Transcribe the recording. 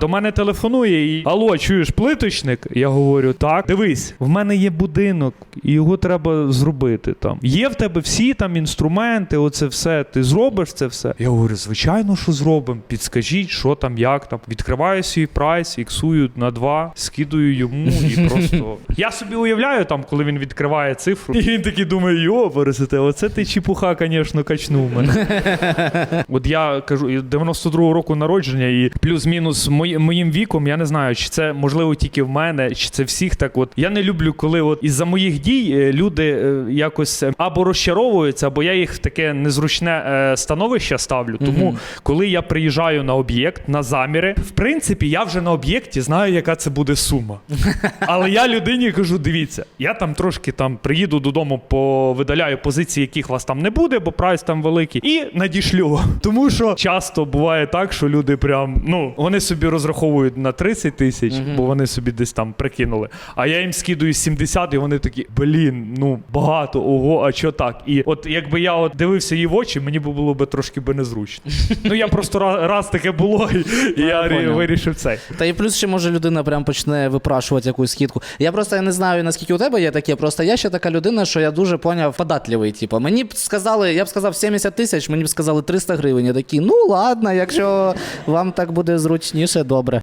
До мене телефонує і алло, чуєш плиточник? Я говорю, так, дивись, в мене є будинок, і його треба зробити там. Є в тебе всі там інструменти, оце все. Ти зробиш це все? Я говорю, звичайно, що зробимо. Підскажіть, що там, як там. Відкриваю свій прайс, іксую на два, скидую йому і просто. Я собі уявляю там, коли він відкриває цифру, і він такий думає, йо, пересете, оце ти чепуха, звісно, качнув мене. От я кажу, 92-го року народження, і плюс-мінус мої- моїм віком, я не знаю, чи це можливо тільки в мене, чи це всіх так. От я не люблю, коли от із-за моїх дій е, люди е, якось е, або розчаровуються, або я їх в таке незручне становище ставлю. Тому, коли я приїжджаю на об'єкт, на заміри, в принципі, я вже на об'єкті знаю, яка це буде сума. Але я людині кажу: дивіться, я там трошки там приїду додому, повидаляю позиції, яких вас там не буде, бо прайс там великий, і надішлю. Тому що часто буває так, що люди прям ну вони собі розраховують на 30 тисяч, бо вони собі десь там прикинули. А я їм скидую 70, і вони такі, блін, ну багато, ого, а що так? І от якби я от дивився її в очі, мені б було би трошки би незручно. Ну я просто раз, раз таке було, і, і я вирішив цей. Та і плюс ще може людина прям почне випрашувати якусь скидку. Я просто не знаю, наскільки у тебе є таке. Просто я ще така людина, що я дуже поняв податливий. Типу, мені б сказали, я б сказав 70 тисяч, мені б сказали 300 гривень. Я такий, ну ладно, якщо вам так буде зручніше, добре.